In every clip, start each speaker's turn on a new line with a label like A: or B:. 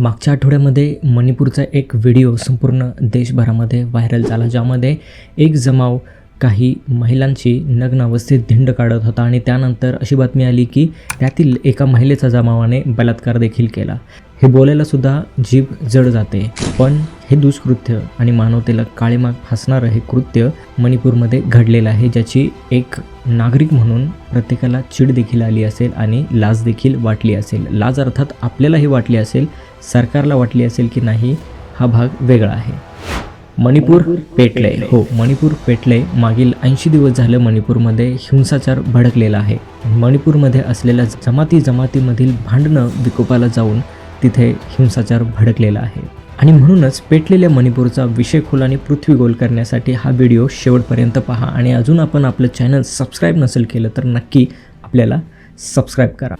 A: मागच्या आठवड्यामध्ये मणिपूरचा एक व्हिडिओ संपूर्ण देशभरामध्ये व्हायरल झाला ज्यामध्ये एक जमाव काही महिलांची नग्न अवस्थेत धिंड काढत होता. आणि त्यानंतर अशी बातमी आली की त्यातील एका महिलेचा जमावाने बलात्कार देखील केला. हे बोलायला सुद्धा जीभ जड जाते. पण हे दुष्कृत्य आणि मानवतेला काळीमाग फासणारं हे कृत्य मणिपूरमध्ये घडलेलं आहे ज्याची एक नागरिक म्हणून प्रत्येकाला चीड देखील आली असेल आणि लाज देखील वाटली असेल. लाज अर्थात आपल्यालाही वाटली असेल सरकारला वाटली असेल की नाही हा भाग वेगळा आहे. मणिपूर पेटले हो मणिपूर पेटले मागील ऐंशी दिवस झालं मणिपूरमध्ये हिंसाचार भडकलेला आहे. मणिपूरमध्ये असलेल्या जमाती जमातीमधील भांडणं विकोपाला जाऊन तिथे हिंसाचार भडकलेला आहे. आणि म्हणूनच पेटलेल्या मणिपूरचा विषय खोल आणि पृथ्वी गोल करण्यासाठी हा व्हिडिओ शेवटपर्यंत पहा आणि अजून आपण आपलं चॅनल सबस्क्राईब नसेल केलं तर नक्की आपल्याला सबस्क्राईब करा.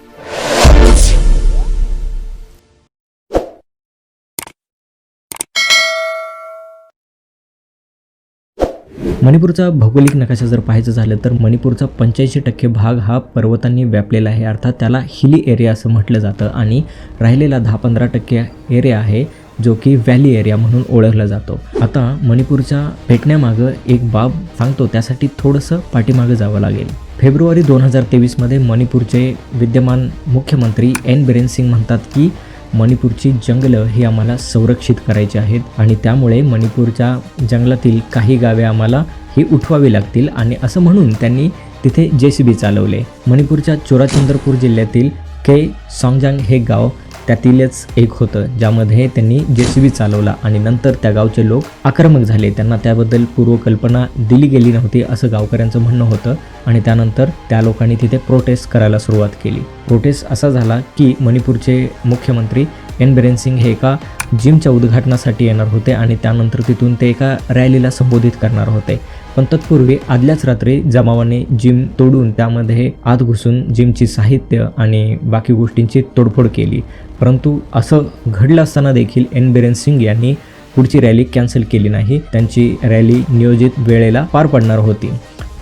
A: मणिपूरचा भौगोलिक नकाशा जर पाहायचं झालं तर मणिपूरचा पंच्याऐंशी टक्के भाग हा पर्वतांनी व्यापलेला आहे. अर्थात त्याला हिली एरिया असं म्हटलं जातं आणि राहिलेला दहा पंधरा टक्के एरिया आहे जो की व्हॅली एरिया म्हणून ओळखला जातो. आता मणिपूरच्या भेटण्यामागं एक बाब सांगतो त्यासाठी थोडंसं पाठीमागं जावं लागेल. फेब्रुवारी दोन हजार तेवीसमध्ये मणिपूरचे विद्यमान मुख्यमंत्री एन बिरेन सिंग म्हणतात की मणिपूरची जंगलं ही आम्हाला संरक्षित करायची आहेत आणि त्यामुळे मणिपूरच्या जंगलातील काही गावे आम्हाला ही उठवावी लागतील आणि असं म्हणून त्यांनी तिथे जे सी बी चालवले. मणिपूरच्या चोराचंद्रपूर जिल्ह्यातील के. सॉंगजांग हे गाव त्यातीलच एक होतं ज्यामध्ये त्यांनी जे सी बी चालवला आणि नंतर त्या गावचे लोक आक्रमक झाले. त्यांना त्याबद्दल पूर्वकल्पना दिली गेली नव्हती असं गावकऱ्यांचं म्हणणं होतं आणि त्यानंतर त्या लोकांनी तिथे प्रोटेस्ट करायला सुरुवात केली. प्रोटेस्ट असा झाला की मणिपूरचे मुख्यमंत्री एन बिरेन सिंग हे एका जिमच्या उद्घाटनासाठी येणार होते आणि त्यानंतर तिथून ते एका रॅलीला संबोधित करणार होते. पण तत्पूर्वी आदल्याच रात्री जमावाने जिम तोडून त्यामध्ये आत घुसून जिमची साहित्य आणि बाकी गोष्टींची तोडफोड केली. परंतु असं घडलं असताना देखील एन बिरेन सिंग यांनी पुढची रॅली कॅन्सल केली नाही. त्यांची रॅली नियोजित वेळेला पार पडणार होती.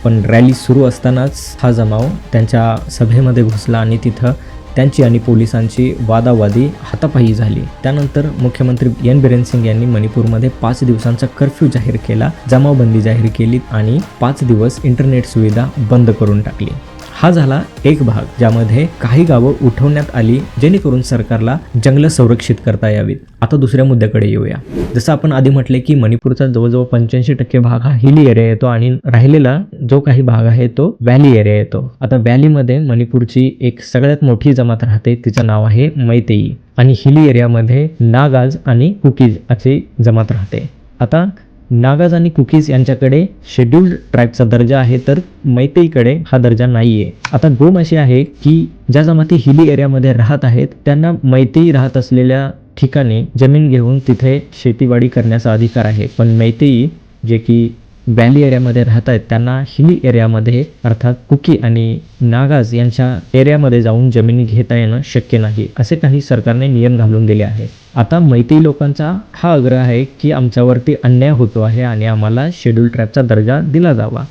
A: पण रॅली सुरू असतानाच हा जमाव त्यांच्या सभेमध्ये घुसला आणि तिथं त्यांची आणि पोलिसांची वादावादी हातापायी झाली. त्यानंतर मुख्यमंत्री एन बिरेन सिंग यांनी मणिपूरमध्ये पाच दिवसांचा कर्फ्यू जाहीर केला जमावबंदी जाहीर केली आणि पाच दिवस इंटरनेट सुविधा बंद करून टाकली. हा झाला एक भाग ज्यामध्ये काही गावं उठवण्यात आली जेणेकरून सरकारला जंगलं संरक्षित करता यावीत. आता दुसऱ्या मुद्द्याकडे येऊया. जसं आपण आधी म्हटले की मणिपूरचा जवळजवळ पंच्याऐंशी टक्के भाग हा हिली एरिया येतो आणि राहिलेला जो काही भाग आहे तो व्हॅली एरिया येतो. आता व्हॅलीमध्ये मणिपूरची एक सगळ्यात मोठी जमात राहते तिचं नाव आहे मैतेई. आणि हिली एरियामध्ये नागाज आणि कुकीज अशी जमात राहते. आता नागाज आणि कुकीज यांच्याकडे शेड्यूल्ड ट्राईबचा दर्जा आहे तर मैतेईकडे हा दर्जा नाही आहे आता गोम अशी आहे की ज्या जमाती हिली एरियामध्ये राहत आहेत त्यांना मैतेई राहत असलेल्या ठिकाणी जमीन घेऊन तिथे शेतीवाडी करण्याचा अधिकार आहे. पण मैतेई जे की व्हॅली एरियामध्ये राहत आहेत त्यांना हिली एरियामध्ये अर्थात कुकी आणि नागाज यांच्या एरियामध्ये जाऊन जमिनी घेता येणं शक्य नाही असे काही सरकारने नियम घालून दिले आहे आता मैत्री लोकांचा हा आग्रह आहे की आमच्यावरती अन्याय होतो आहे आणि आम्हाला शेड्यूल ट्रॅपचा दर्जा दिला जावा.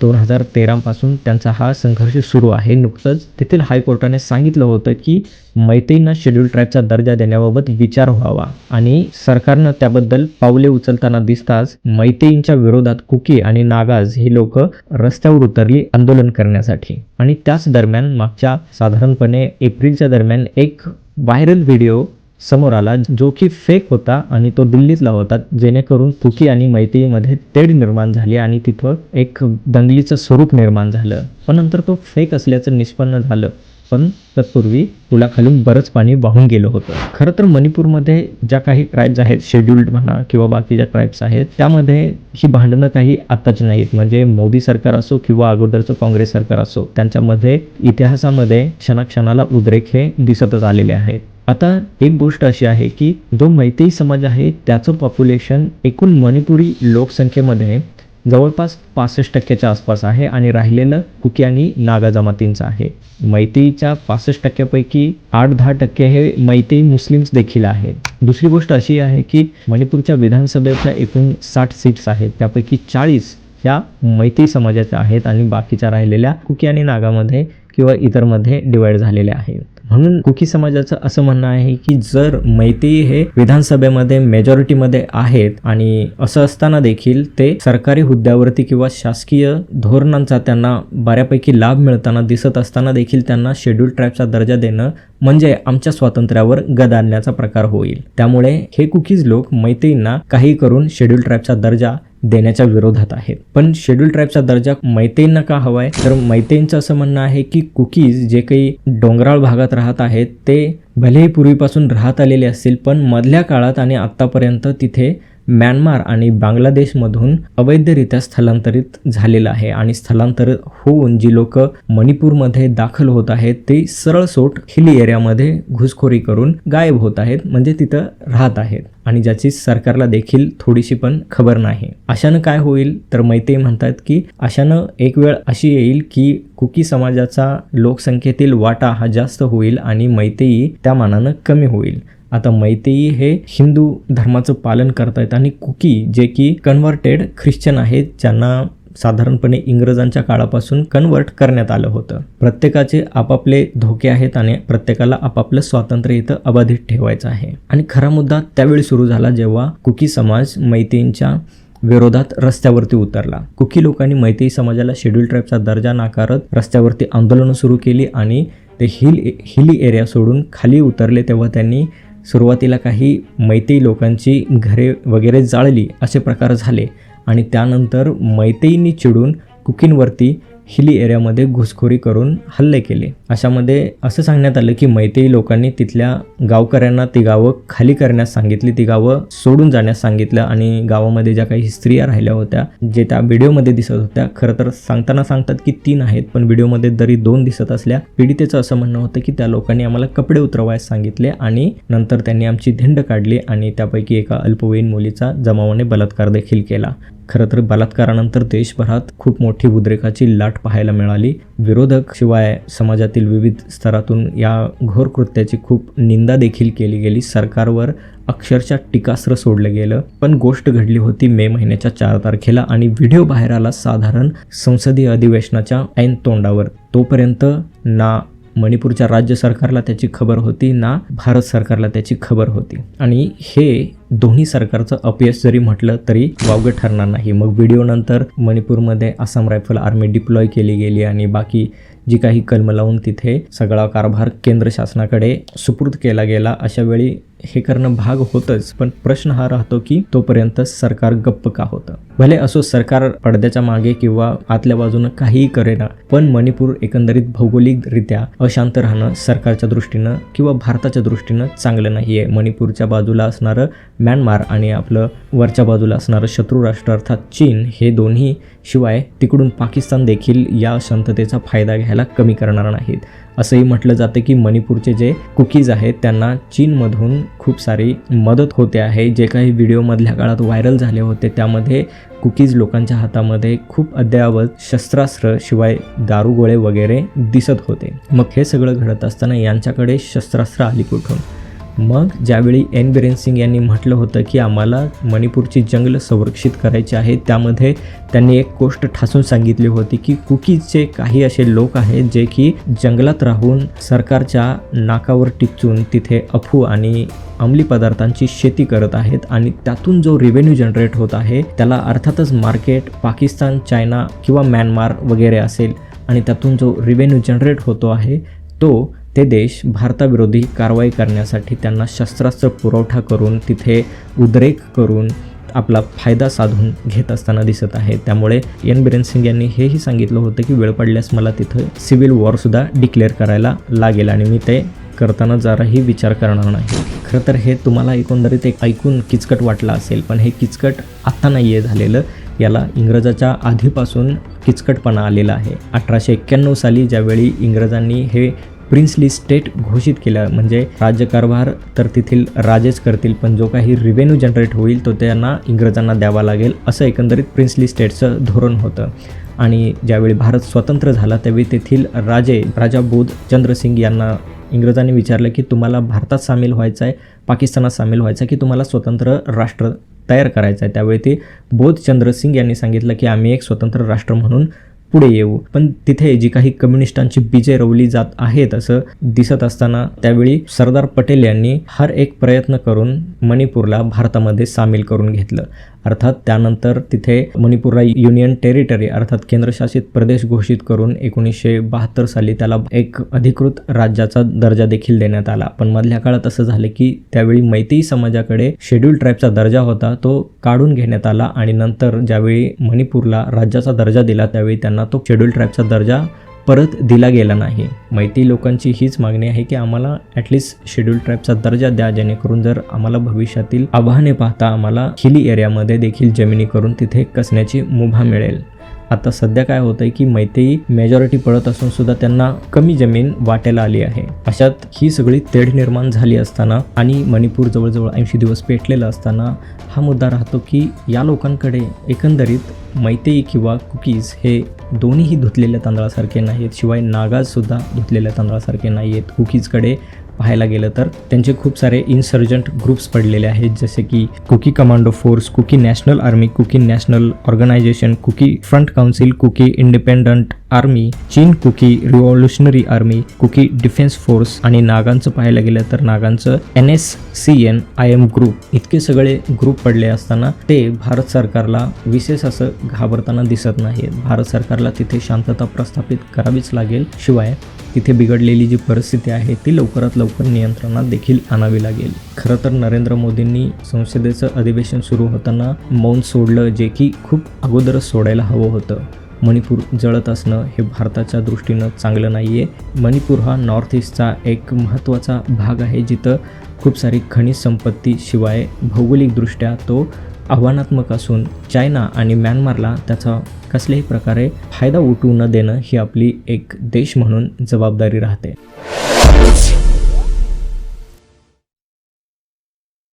A: दोन हजार तेरापासून त्यांचा हा संघर्ष सुरू आहे. नुकतंच तेथील हायकोर्टाने सांगितलं होतं की मैत्रींना शेड्यूल ट्राईबचा दर्जा देण्याबाबत विचार व्हावा आणि सरकारनं त्याबद्दल पावले उचलताना दिसताच मैत्रींच्या विरोधात कुकी आणि नागाज ही लोक रस्त्यावर उतरली आंदोलन करण्यासाठी. आणि त्याच दरम्यान मागच्या साधारणपणे एप्रिलच्या दरम्यान एक व्हायरल व्हिडिओ समोर आला जो की फेक होता आणि तो दिल्लीतला होता जेणेकरून तुकी आणि मैत्रीमध्ये तेढ निर्माण झाली आणि तिथं एक दंगलीचं स्वरूप निर्माण झालं. पण नंतर तो फेक असल्याचं निष्पन्न झालं. पण तत्पूर्वी पुलाखालून बरंच पाणी वाहून गेलं होतं. खरं तर मणिपूरमध्ये ज्या काही ट्राईब्स आहेत शेड्युल्ड म्हणा किंवा बाकीच्या ट्राईब्स आहेत त्यामध्ये ही भांडणं काही आत्ताची नाहीत. म्हणजे मोदी सरकार असो किंवा अगोदरचं काँग्रेस सरकार असो त्यांच्यामध्ये इतिहासामध्ये क्षणाक्षणाला उद्रेक हे दिसतच आलेले आहेत. आता एक गोष्ट अशी आहे की जो मैतेई समाज आहे त्याचं पॉप्युलेशन एकूण मणिपुरी लोकसंख्येमध्ये जवळपास पासष्ट टक्क्याच्या आसपास आहे आणि राहिलेलं कुकी आणि नागा जमातींचं आहे. मैतेईच्या पासष्ट टक्क्यापैकी आठ दहा टक्के हे मैतेई मुस्लिम्स देखील आहेत. दुसरी गोष्ट अशी आहे की मणिपूरच्या विधानसभेच्या एकूण साठ सीट्स आहेत त्यापैकी चाळीस ह्या मैत्री समाजाच्या आहेत आणि बाकीच्या राहिलेल्या कुकी आणि नागामध्ये किंवा इतरमध्ये डिवाईड झालेल्या आहेत. म्हणून कुकी समाजाचं असं म्हणणं आहे की जर मैती हे विधानसभेमध्ये मेजॉरिटीमध्ये आहेत आणि असं असताना देखील ते सरकारी हुद्द्यावरती किंवा शासकीय धोरणांचा त्यांना बऱ्यापैकी लाभ मिळताना दिसत असताना देखील त्यांना शेड्यूल ट्राईबचा दर्जा देणं म्हणजे आमच्या स्वातंत्र्यावर गद आणण्याचा प्रकार होईल. त्यामुळे हे कुकीज लोक मैत्रींना काही करून शेड्यूल ट्राईबचा दर्जा देण्याच्या विरोधात आहेत. पण शेड्यूल ट्राईबचा दर्जा मैतेंना का हवाय? तर मैतेंचं असं म्हणणं आहे की कुकीज जे काही डोंगराळ भागात राहत आहेत ते भलेही पूर्वीपासून राहत आलेले असतील पण मधल्या काळात आणि आत्तापर्यंत तिथे म्यानमार आणि बांगलादेशमधून अवैधरित्या स्थलांतरित झालेलं आहे आणि स्थलांतरित होऊन जी लोक मणिपूरमध्ये दाखल होत आहेत ते सरळ सोट हिली एरियामध्ये घुसखोरी करून गायब होत आहेत म्हणजे तिथं राहत आहेत. आणि ज्याची सरकारला देखील थोडीशी पण खबर नाही. अशानं काय होईल? तर मैत्री म्हणतात की अशानं एक वेळ अशी येईल की कुकी समाजाचा लोकसंख्येतील वाटा हा जास्त होईल आणि मैतेई त्या मानानं कमी होईल. आता मैतेई हे हिंदू धर्माचं पालन करतायत आणि कुकी जे की कन्व्हर्टेड ख्रिश्चन आहेत ज्यांना साधारणपणे इंग्रजांच्या काळापासून कन्वर्ट करण्यात आलं होतं. प्रत्येकाचे आपापले धोके आहेत आणि प्रत्येकाला आपापलं स्वातंत्र्य इथं अबाधित ठेवायचं आहे. आणि खरा मुद्दा त्यावेळी सुरू झाला जेव्हा कुकी समाज मैतींच्या विरोधात रस्त्यावरती उतरला. कुकी लोकांनी मैत्री समाजाला शेड्यूल ट्राईबचा दर्जा नाकारत रस्त्यावरती आंदोलनं सुरू केली आणि ते हिल हिली एरिया सोडून खाली उतरले तेव्हा त्यांनी सुरुवातीला काही मैतेई लोकांची घरे वगैरे जाळली असे प्रकार झाले आणि त्यानंतर मैतेईंनी चिडून कुकींवरती हिली एरियामध्ये घुसखोरी करून हल्ले केले. अशामध्ये असं सांगण्यात आलं की मैतेई लोकांनी तिथल्या गावकऱ्यांना ती गावं खाली करण्यास सांगितली ती गावं सोडून जाण्यास सांगितलं आणि गावामध्ये ज्या काही स्त्रिया राहिल्या होत्या जे त्या व्हिडिओमध्ये दिसत होत्या खरं तर सांगताना सांगतात की तीन आहेत पण व्हिडिओमध्ये जरी दोन दिसत असल्या पीडितेचं असं म्हणणं होतं की त्या लोकांनी आम्हाला कपडे उतरवायला सांगितले आणि नंतर त्यांनी आमची धिंड काढली आणि त्यापैकी एका अल्पवयीन मुलीचा जमावाने बलात्कार देखील केला. खरं तर बलात्कारानंतर देशभरात खूप मोठी उद्रेकाची लाट पाहायला मिळाली. विरोधक शिवाय समाजातील विविध स्तरातून या घोर कृत्याची खूप निंदा देखील केली गेली. सरकारवर अक्षरशः टीकास्त्र सोडलं गेलं. पण गोष्ट घडली होती मे महिन्याच्या चार तारखेला आणि व्हिडिओ बाहेर आला साधारण संसदीय अधिवेशनाच्या ऐन तोंडावर. तोपर्यंत ना मणिपूरच्या राज्य सरकारला त्याची खबर होती ना भारत सरकारला त्याची खबर होती. आणि हे दोन्ही सरकारचं अपयश जरी म्हटलं तरी वावगं ठरणार नाही. मग व्हिडिओनंतर मणिपूरमध्ये आसाम रायफल आर्मी डिप्लॉय केली गेली आणि बाकी जी काही कलम लावून तिथे सगळा कारभार केंद्र शासनाकडे सुपूर्द केला गेला. अशा वेळी हे करणं भाग होतंच पण प्रश्न हा राहतो की तोपर्यंत सरकार गप्प का होतं? भले असो सरकार पडद्याच्या मागे किंवा आतल्या बाजूनं काहीही करेना पण मणिपूर एकंदरीत भौगोलिकरित्या अशांत राहणं सरकारच्या दृष्टीनं किंवा भारताच्या दृष्टीनं चांगलं नाही आहे मणिपूरच्या बाजूला असणारं म्यानमार आणि आपलं वरच्या बाजूला असणारं शत्रू राष्ट्र अर्थात चीन हे दोन्ही शिवाय तिकडून पाकिस्तान देखील या शांततेचा फायदा घ्यायला कमी करणार नाहीत. असंही म्हटलं जातं की मणिपूरचे जे कुकीज आहेत त्यांना चीनमधून खूप सारी मदत होते आहे. जे काही व्हिडिओमधल्या काळात व्हायरल झाले होते त्यामध्ये कुकीज लोकांच्या हातामध्ये खूप अद्ययावत शस्त्रास्त्र शिवाय दारुगोळे वगैरे दिसत होते. मग हे सगळं घडत असताना यांच्याकडे शस्त्रास्त्र आली कुठून? मग ज्यावेळी एन बिरेन सिंग यांनी म्हटलं होतं की आम्हाला मणिपूरची जंगल संरक्षित करायची आहे त्यामध्ये त्यांनी एक गोष्ट ठासून सांगितली होती की कुकीजचे काही असे लोक आहेत जे की जंगलात राहून सरकारच्या नाकावर टिचून तिथे अफू आणि अंमली पदार्थांची शेती करत आहेत आणि त्यातून जो रेव्हेन्यू जनरेट होत आहे त्याला अर्थातच मार्केट पाकिस्तान चायना किंवा म्यानमार वगैरे असेल आणि त्यातून जो रेव्हेन्यू जनरेट होतो आहे तो ते देश भारताविरोधी कारवाई करण्यासाठी त्यांना शस्त्रास्त्र पुरवठा करून तिथे उद्रेक करून आपला फायदा साधून घेत असताना दिसत आहे. त्यामुळे एन. बिरेन सिंग यांनी हेही सांगितलं होतं की वेळ पडल्यास मला तिथं सिव्हिल वॉरसुद्धा डिक्लेअर करायला लागेल आणि मी ते करताना जराही विचार करणार नाही. खरं तर हे तुम्हाला एकंदरीत एक ऐकून किचकट वाटलं असेल पण हे किचकट आत्ता नाही आहे झालेलं. याला इंग्रजाच्या आधीपासून किचकटपणा आलेला आहे. अठराशे एक्क्याण्णव साली ज्यावेळी इंग्रजांनी हे प्रिन्सली स्टेट घोषित केलं. म्हणजे राज्यकारभार तर तेथील राजेच करतील पण जो काही रिव्हेन्यू जनरेट होईल तो त्यांना इंग्रजांना द्यावा लागेल असं एकंदरीत प्रिन्सली स्टेटचं धोरण होतं. आणि ज्यावेळी भारत स्वतंत्र झाला त्यावेळी तेथील राजे राजा बोध चंद्रसिंग यांना इंग्रजांनी विचारलं की तुम्हाला भारतात सामील व्हायचं आहे पाकिस्तानात सामील व्हायचं आहे की तुम्हाला स्वतंत्र राष्ट्र तयार करायचं आहे? त्यावेळी ते बोध चंद्रसिंग यांनी सांगितलं की आम्ही एक स्वतंत्र राष्ट्र म्हणून पुढे येऊ. पण तिथे जी काही कम्युनिस्टांची बीजे रवली जात आहेत असं दिसत असताना त्यावेळी सरदार पटेल यांनी हर एक प्रयत्न करून मणिपूरला भारतामध्ये सामील करून घेतलं. अर्थात त्यानंतर तिथे मणिपूरला युनियन टेरिटरी अर्थात केंद्रशासित प्रदेश घोषित करून एकोणीसशे बहात्तर साली त्याला एक अधिकृत राज्याचा दर्जा देखील देण्यात आला. पण मधल्या काळात असं झालं की त्यावेळी मैत्री समाजाकडे शेड्यूल ट्राईबचा दर्जा होता तो काढून घेण्यात आला आणि नंतर ज्यावेळी मणिपूरला राज्याचा दर्जा दिला त्यावेळी त्यांना तो शेड्यूल ट्राईबचा दर्जा परत दिला गेला नाही. मैती लोकांची हीच मागणी आहे की आम्हाला ॲटलिस्ट शेड्यूल ट्राईबचा दर्जा द्या जेणेकरून जर आम्हाला भविष्यातील आव्हाने पाहता आम्हाला हिली एरियामध्ये देखील जमिनी करून तिथे कसण्याची मुभा मिळेल. आता सध्या काय होतंय की मैतेई मेजॉरिटी पडत असून सुद्धा त्यांना कमी जमीन वाट्याला आली आहे. अशात ही सगळी तेढ निर्माण झाली असताना आणि मणिपूर जवळजवळ ऐंशी दिवस पेटलेला असताना हा मुद्दा राहतो की या लोकांकडे एकंदरीत मैतेई किंवा कुकीज हे दोन्हीही धुतलेल्या तांदळासारखे नाहीत. शिवाय नागाजसुद्धा धुतलेल्या तांदळासारखे नाही आहेत कुकीजकडे पाहायला गेलं तर त्यांचे खूप सारे इन्सर्जंट ग्रुप्स पडलेले आहेत. जसे की Kuki commando force Kuki national army Kuki national organisation Kuki front council Kuki independent army Chin Kuki revolutionary army Kuki defence force आणि नागांचं पाहायला गेलं तर नागांचं N S C N I M group इतके सगळे ग्रुप पडले असताना ते भारत सरकारला विशेष असं घाबरताना दिसत नाहीत भारत सरकारला तिथे शांतता प्रस्थापित करावीच लागेल. शिवाय तिथे बिघडलेली जी परिस्थिती आहे ती लवकरात लवकर नियंत्रणात देखील आणावी लागेल. खरं तर नरेंद्र मोदींनी संसदेचं अधिवेशन सुरू होताना मौन सोडलं जे की खूप अगोदरच सोडायला हवं होतं. मणिपूर जळत असणं हे भारताच्या दृष्टीनं चांगलं नाही आहे मणिपूर हा नॉर्थ ईस्टचा एक महत्त्वाचा भाग आहे जिथं खूप सारी खनिज संपत्ती शिवाय भौगोलिकदृष्ट्या तो आव्हानात्मक असून चायना आणि म्यानमारला त्याचा कसल्याही प्रकारे फायदा उठवू न देणं ही आपली एक देश म्हणून जबाबदारी राहते.